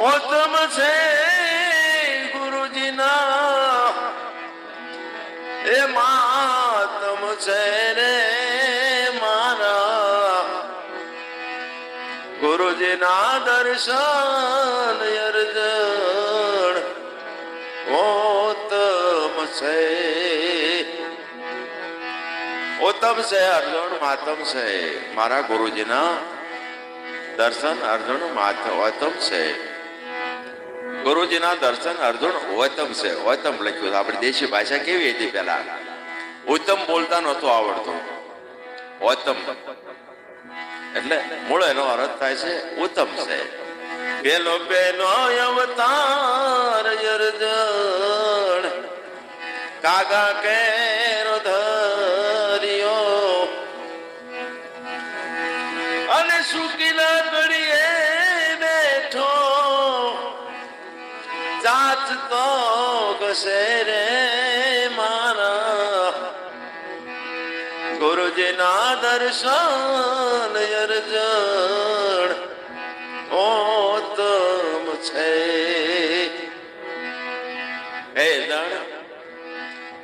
ઓતમ છે ગુરુજીના. એ માતમ છે રે મારા. ગુરુજીના દર્શન અર્જણ ઉત્તમ છે. ઉત્તમ છે અર્જુન, માતમ છે. મારા ગુરુજીના દર્શન અર્જુન માતમ છે. ગુરુજીના દર્શન અર્જુન ઓતમ છે ઓતમ લખ્યું આપણી દેશી ભાષા કેવી હતી પેલા ઉત્તમ બોલતા નહોતું આવડતું. ઓતમ એટલે મૂળ એનો અર્થ થાય છે ઉત્તમ છે. પેલો પેલો અવતાર અર્જુન કાગા કે ધર્યો. અને સુકીલા ઘડીએ જાત તો કસે રે મારા. ગુરુજીના દર્શન અર્જણ ઓતમ છે. હે દણ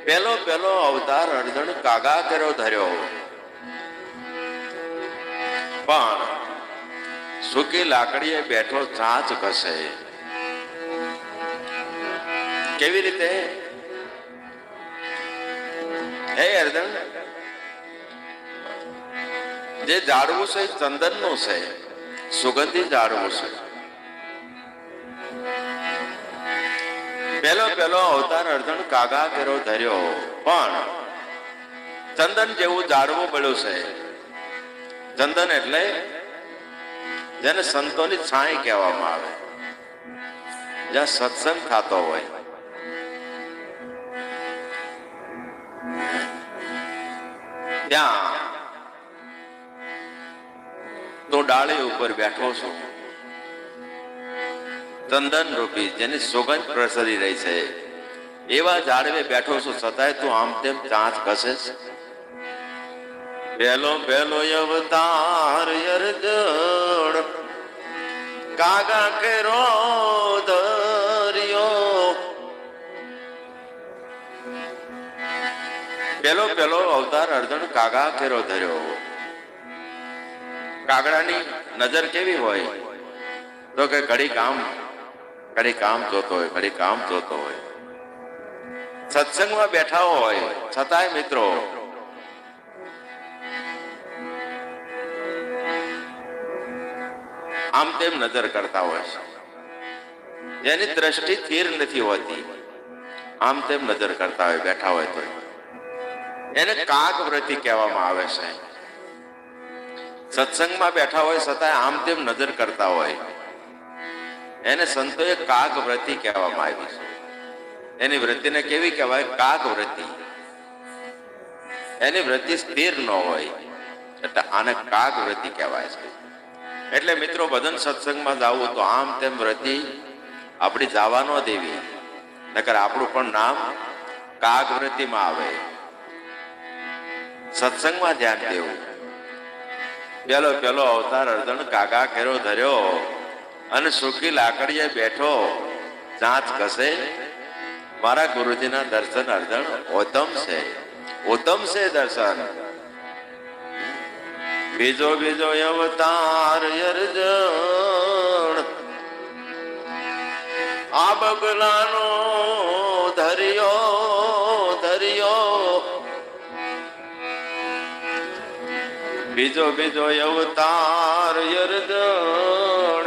પેલો પેલો અવતાર અર્જુન કાગા કર્યો ધર્યો. પણ સુકી લાકડીએ બેઠો ચાંચ ઘસે. કેવી રીતે? હે અર્જુન જે ઝાડવું છે ચંદનનું છે, સુગંધી ઝાડવું છે. પેલો પેલો અવતાર અર્જુન કાગા ફેરો ધર્યો, પણ ચંદન જેવું ઝાડવું મળ્યું છે. ચંદન એટલે જેને સંતોની છાંય કહેવામાં આવે. જ્યાં સત્સંગ થતો હોય. ત્યાં તો ડાળી ઉપર બેઠો છું. ચંદન રૂપી, જેની સુગંધ પ્રસરી રહી છે. એવા ઝાડવે બેઠો છું, છતાંય તું આમ તેમ ચાંચ ઘસે છે. પેલો પેલો અવતાર કાગા કેરો ધર્યો પેલો પેલો અવતાર અર્જુન કાગા કેરો ધર્યો. કાગડાની નજર કેવી હોય? તો કે ઘડી કામ ઘડી કામ જોતો હોય, ઘડી કામ જોતો હોય. સત્સંગમાં બેઠા હોય, છતાંય મિત્રો. આમ તેમ નજર કરતા હોય છે. જેની દ્રષ્ટિ સ્થિર નથી હોતી, આમ તેમ નજર કરતા હોય, બેઠા હોય તો. એને કાક વ્રતિ કહેવામાં આવે છે. સત્સંગમાં બેઠા હોય છતાંય આમ તેમ નજર કરતા હોય. એને સંતોએ કાક વ્રતિ કહેવામાં આવી છે. એની વૃત્તિને કેવી કહેવાય? કાક વ્રતિ. એની વૃત્તિ સ્થિર ન હોય. એટલે આને કાક વ્રતિ કહેવાય છે. એટલે મિત્રો, ભજન સત્સંગમાં જવું તો આમ તેમ વ્રતિ આપણી જવા ન દેવી. નકર આપણું પણ નામ કાક વ્રતિમાં આવે. સત્સંગમાં ધ્યાન દેવું. પેલો પેલો અવતાર અર્ધણ કાકા ખેરો ધર્યો અને સુખી લાકડીએ બેઠો. ચાંચ કસે? મારા ગુરુજીના દર્શન અર્ધણ ઉત્તમ છે. ઉત્તમ છે દર્શન. બીજો બીજો અવતાર અર્જણ આ બગલાનો ધર્યો ધર્યો. બીજો બીજો અવતાર યરદણ.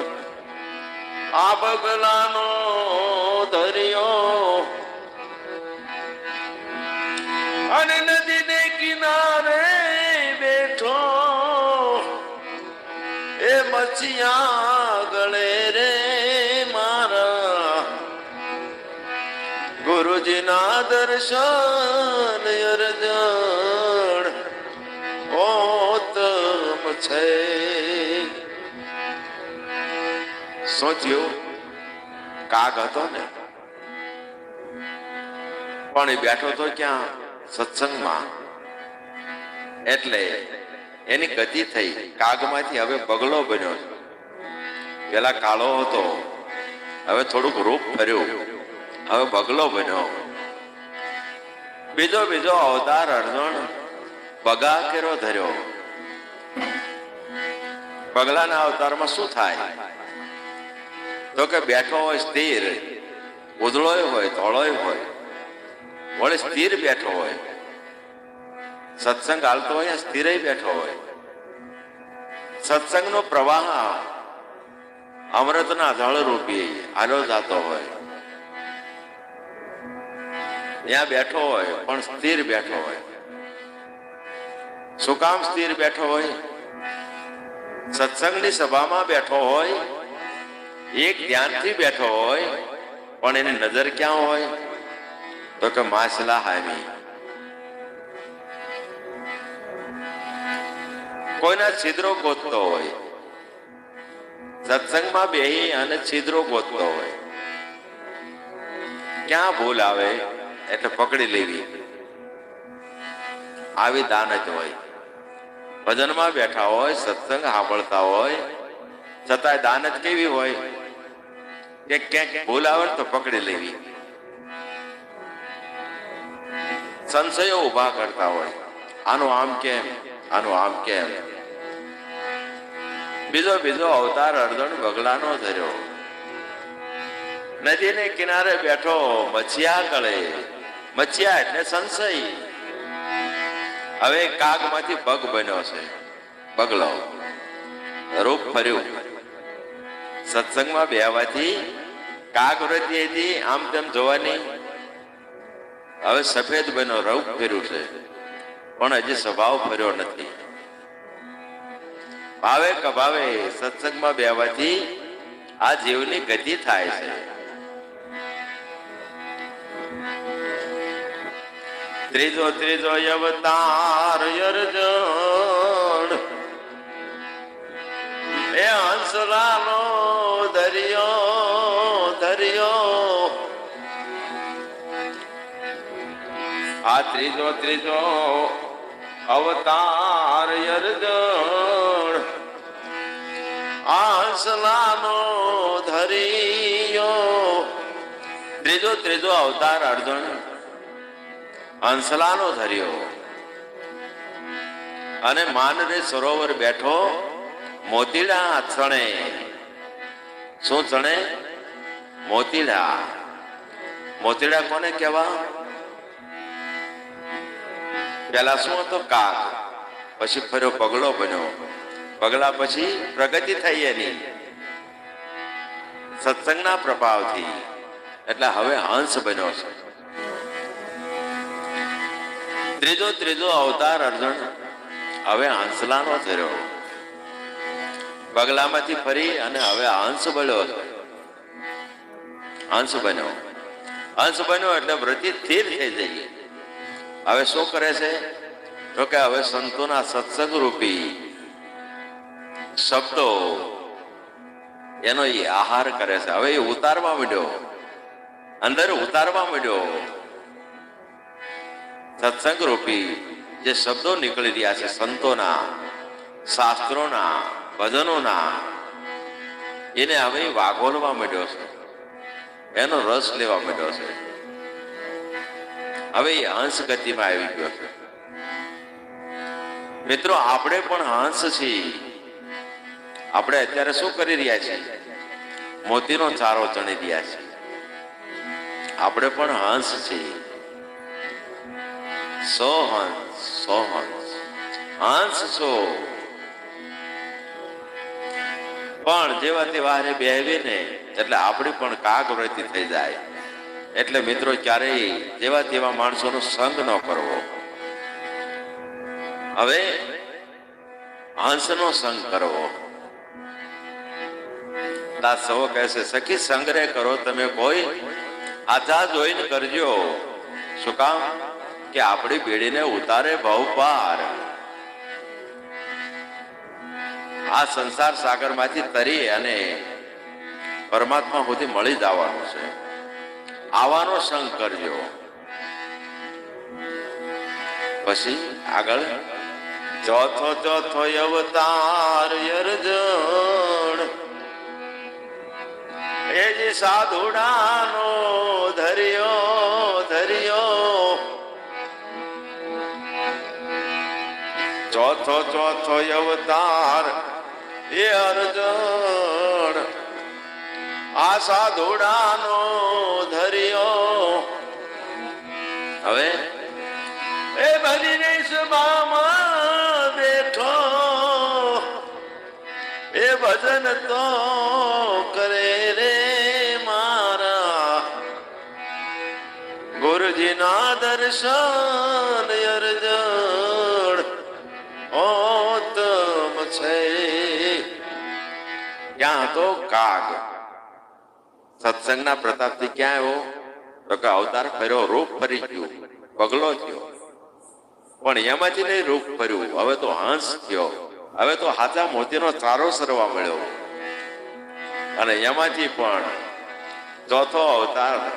આ બગલાનો ધર્યો અને નદીને કિનારે બેઠો. એ મચિયા ગળે રે મારા. ગુરુજીના દર્શન અર્જણ ઓતમ છે સોચ્યું કાગ હતો ને પણ એ બેઠો તો ક્યાં સત્સંગમાં એટલે એની ગતિ થઈ કાગમાંથી હવે બગલો બન્યો પેલા કાળો હતો હવે થોડુંક રૂપ ફર્યું હવે બગલો બન્યો બીજો બીજો અવતાર અર્જણ બગા કેરો ધર્યો બગલાના અવતારમાં શું થાય? તો કે બેઠો હોય સ્થિર, ઉધળોય હોય, ધોળોય હોય, વળી સ્થિર બેઠો હોય. સત્સંગ હાલતો હોય સ્થિર બેઠો હોય. સત્સંગનો પ્રવાહ અમૃતના જળ રૂપી હાલો જાતો હોય. ત્યાં બેઠો હોય, પણ સ્થિર બેઠો હોય. શું કામ સ્થિર બેઠો હોય? સત્સંગની સભામાં બેઠો હોય, એક ધ્યાનથી બેઠો હોય, પણ એની નજર ક્યાં હોય? તો કે માછલા હામી. કોઈના છિદ્રો ગોતતો હોય, સત્સંગમાં બેહી અને છિદ્રો ગોતતો હોય. ક્યાં ભૂલ આવે એટલે પકડી લેવી. આવી દાનત હોય. ભજનમાં બેઠા હોય, સત્સંગ સાંભળતા હોય, છતાંય દાનત કેવી હોય? કે ક્યાંક ભૂલ આવે તો પકડી લેવી. સંશયો ઊભા કરતા હોય. આનું આમ કેમ? આનું આમ કેમ? બીજો બીજો અવતાર અર્જુન બગલાનો ધર્યો. નદીને કિનારે બેઠો, મચ્છિયા કળે. મચ્છિયા એટલે સંશય. હવે કાગમાંથી પગ બન્યો છે. પગલો. રૂપ ફર્યું. સત્સંગમાં બેહવાથી કાગ વૃત્તિ હતી, આમ તેમ જોવાની. હવે સફેદ બન્યો, રૂપ ફેર્યું છે. પણ હજી સ્વભાવ ફર્યો નથી. ભાવે કભાવે સત્સંગમાં બેહવાથી આ જીવની ગતિ થાય છે. ત્રીજો ત્રીજો અવતાર અર્જુન એ હંસલાનો દરિયો દરિયો. આ ત્રીજો ત્રીજો અવતાર અર્જુન આસલાનો ધરિયો ત્રીજો ત્રીજો અવતાર અર્જુન. હંસલાનો ધર્યો. અને માનરે સરોવર બેઠો મોતીડા ચણે શું ચણે મોતીડા મોતીડા કોને કહેવા પેલા શું હતો? કાક. પછી ફર્યો પગલો બન્યો. પગલા પછી પ્રગતિ થઈ એની. સત્સંગના પ્રભાવથી. એટલે હવે હંસ બન્યો છે. ત્રીજો ત્રીજો અવતાર અર્જુન. હવે હંસલાનો થયો પગલામાંથી ફરી અને હવે હંસ બન્યો હંસ બન્યો. હંસ બન્યો એટલે વૃત્તિ સ્થિર થઈ જઈએ હવે શું કરે છે? તો કે હવે સંતોના સત્સંગ રૂપી શબ્દો એનો એ આહાર કરે છે. હવે એ ઉતારવા માંડ્યો અંદર ઉતારવા માંડ્યો સત્સંગ રૂપી જે શબ્દો નીકળી રહ્યા છે સંતોના, શાસ્ત્રોના, ભજનોના, એને હવે વાગોલવા માંડ્યો છે. એનો રસ લેવા માંડ્યો છે. હવે એ હંસ ગતિમાં આવી ગયો છે. મિત્રો, આપણે પણ હંસ છીએ. આપણે અત્યારે શું કરી રહ્યા છીએ? મોતીનો ચારો ચણી રહ્યા છીએ. આપણે પણ હંસ છીએ. સો હંસ સો હંસ હંસ સો પણ જેવા તેવા હારે બેહવીને એટલે આપણી પણ કાગવૃત્તિ થઈ જાય. એટલે મિત્રો ક્યારેય જેવા તેવા માણસોનો સંગ ન કરવો. હવે હંસનો સંગ કરવો. દાસવો કહેશે સખી સંગ્રહ કરો, તમે કોઈ આઝાદ જોઈને કરજો. શું કામ? કે આપણી પેઢીને ઉતારે ભાવ પાર આ સંસાર સાગરમાંથી તરી અને પરમાત્મા સુધી મળી જવાનું છે. આવાનો સંગ કરજો. પછી આગળ ચોથો ચોથો અવતાર અર્જુન એ સાધુડાનો ધર્યો ચોથો ચોથો અવતાર. એ અર્જુન, આ સાધુડાનો ધર્યો. હવે? એ ભજીને સભામાં બેઠો. એ ભજન તો કરે રે મારા. ગુરુજીના દર્શન અર્જણ ક્યાં હતો? કાગ. સત્સંગના પ્રતાપથી ક્યાં આવ્યો? તો કે અવતાર ફર્યો, રૂપ ફરી ગયું, પગલો થયો. પણ એમાંથી નહીં રૂપ ફર્યું. હવે તો હંસ થયો. હવે તો હાથા મોતીનો ચારો સરવા મળ્યો. અને એમાંથી પણ ચોથો અવતાર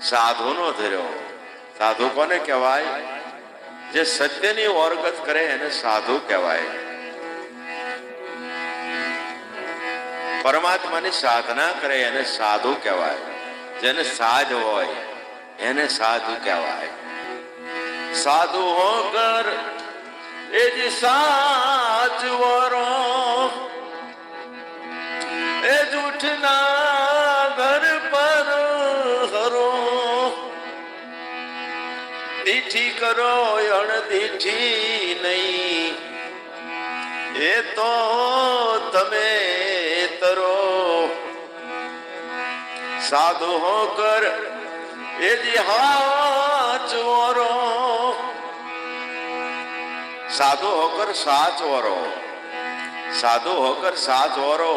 સાધુનો ધર્યો. સાધુ કોને કહેવાય? જે સત્યની ઓરગત કરે એને સાધુ કહેવાય. પરમાત્માની સાધના કરે એને સાધુ કહેવાય. જેને સાધ હોય, એને સાધુ કહેવાય. સાધુ હો કર એ જ સાચવરો એ જૂઠના ઘર પર હરો. દીઠી કરો અણદીઠી નહીં. એ તો તમે તરો સાધુ હોકર, એ જી હાચવરો સાધુ હોકર સાચવરો સાધુ હોકર સાચવરો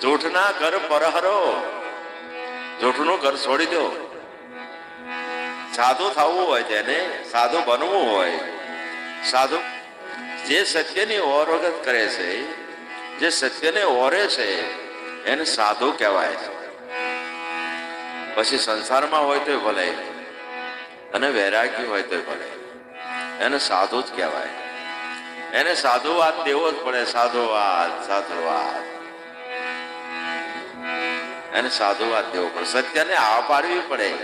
જૂઠના ઘર પરહરો. જૂઠનું ઘર છોડી દો. સાધુ થવું હોય તેને સાધુ બનવું હોય. સાધુ જે સત્યની ઓરગત કરે છે જે સત્યને ઓરે છે, એને સાધુ કહેવાય છે. પછી સંસારમાં હોય તો ભલે, અને વૈરાગ્ય હોય તો ભલે, એને સાધુ જ કહેવાય. એને સાધુવાદ દેવો જ પડે, સાધુવાદ સાધુવાદ. એને સાધુવાદ દેવો પડે. સત્યને આ પાડવી પડે.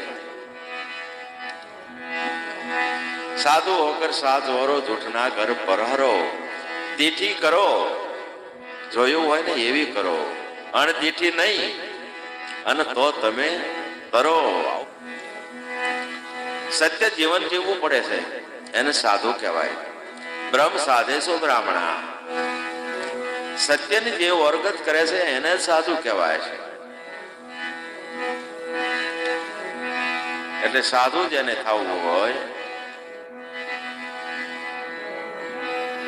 સાધુ હોકર સાધ વરો જૂઠના ઘર પરહરો. તીઠી કરો. જોયું હોય ને એવી કરો. અણદીઠી નહીં. અને તો તમે કરો. સત્ય જીવન જીવવું પડે છે. એને સાધુ કહેવાય. બ્રહ્મ સાધે સો બ્રાહ્મણા. સત્યની જે વર્ગત કરે છે, એને સાધુ કહેવાય છે. એટલે સાધુ જેને થવું હોય,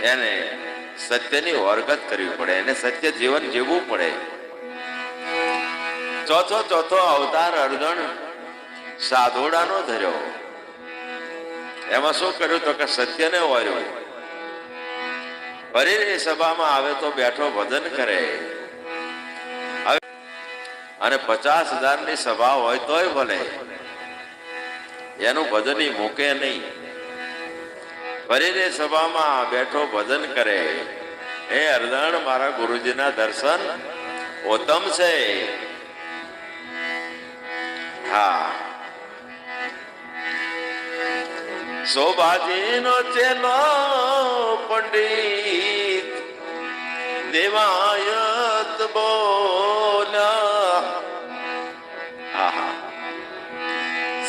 એને સત્યની ઓરગત કરવી પડે એને સત્ય જીવન જીવવું પડે. ચોથો ચોથો અવતાર અર્જુન સાધોડાનો ધર્યો. એમાં શું કર્યું તો કે સત્યને વર્યું ફરી સભામાં આવે તો બેઠો ભજન કરે. અને પચાસ હજારની સભા હોય તોય ભલે. એનું ભજન મૂકે નહીં. ફરીને સભામાં બેઠો ભજન કરે. એ અર્ધણ મારા ગુરુજીના દર્શન ઉત્તમ છે. હા. શોભાજીનો ચેલો પંડિત દેવાયત બોલા.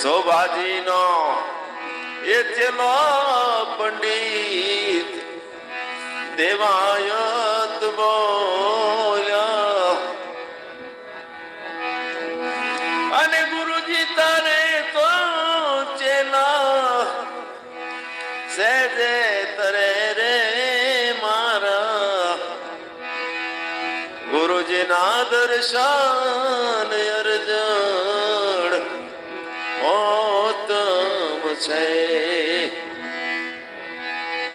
શોભાજીનો એ ચેલો પંડિત દેવાયત બોલ્યા. અને ગુરુજી તારે તો ચેલા સહેજે તરે રે મારા. ગુરુજીના દર્શન અર્જણ ઓતમ છે